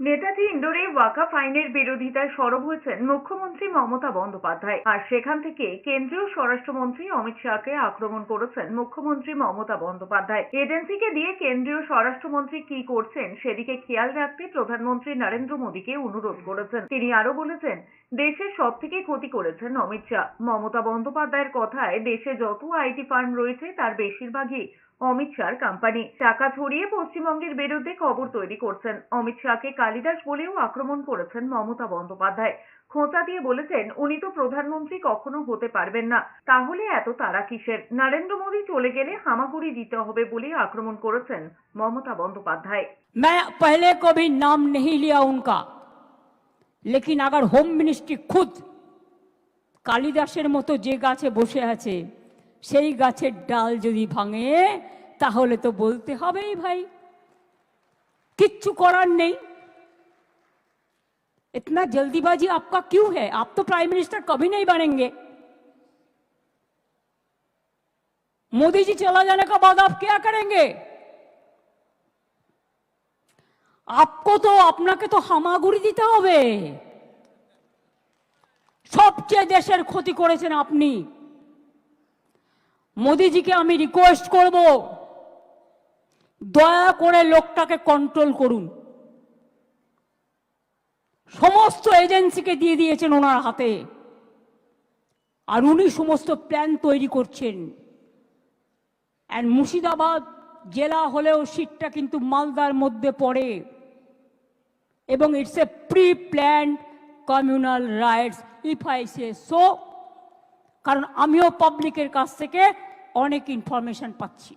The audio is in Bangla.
নেতাজি ইন্ডোরে ওয়াকাফ আইনের বিরোধিতায় সরব হয়েছেন মুখ্যমন্ত্রী মমতা বন্দ্যোপাধ্যায়। আর সেখান থেকে কেন্দ্রীয় স্বরাষ্ট্রমন্ত্রী অমিত শাহকে আক্রমণ করেছেন মুখ্যমন্ত্রী মমতা বন্দ্যোপাধ্যায়। এজেন্সিকে দিয়ে কেন্দ্রীয় স্বরাষ্ট্রমন্ত্রী কি করছেন সেদিকে খেয়াল রাখতে প্রধানমন্ত্রী নরেন্দ্র মোদীকে অনুরোধ করেছেন। তিনি আরও বলেছেন, দেশের সব থেকে ক্ষতি করেছেন অমিত শাহ। মমতা বন্দ্যোপাধ্যায়ের কথায় দেশে যত আইটি ফার্ম রয়েছে তার বেশিরভাগই অমিত শাহর কোম্পানি টাকা ছড়িয়ে পশ্চিমবঙ্গের বিরুদ্ধে খবর তৈরি করছেন অমিত শাহকে কালিদাস বলেও আক্রমণ করেছেন মমতা বন্দ্যোপাধ্যায় খোঁচা দিয়ে বলেছেন উনি তো প্রধানমন্ত্রী কখনো হতে পারবেন না তাহলে এত তারা কিসের নরেন্দ্র মোদী চলে গেলে হামাগুড়ি দিতে হবে বলে আক্রমণ করেছেন মমতা বন্দ্যোপাধ্যায় मैं पहले कभी नाम नहीं लिया उनका लेकिन अगर होम मिनिस्ट्री खुद কালিদাসের মতো যে গাছে বসে আছে সেই গাছের ডাল যদি ভাঙে তাহলে তো বলতে হবেই ভাই কিচ্ছু করার নেই इतना जल्दीबाजी आपका क्यों है आप तो प्राइम मिनिस्टर कभी नहीं बनेंगे मोदी जी चला जाने के बाद आप क्या करेंगे आपको तो আপনাকে তো হামাগুড়ি দিতে হবে সবচেয়ে দেশের ক্ষতি করেছেন আপনি মোদিজিকে আমি রিকোয়েস্ট করব, দয়া করে লোকটাকে কন্ট্রোল করুন। সমস্ত এজেন্সিকে দিয়ে দিয়েছেন ওনার হাতে। আর উনি সমস্ত প্ল্যান তৈরি করছেন। অ্যান্ড মুর্শিদাবাদ জেলা হলেও সিটটা কিন্তু মালদার মধ্যে পড়ে। এবং it's a pre planned communal riots if I say so কারণ আমিও পাবলিকের কাছ থেকে অনেক ইনফরমেশন পাচ্ছি।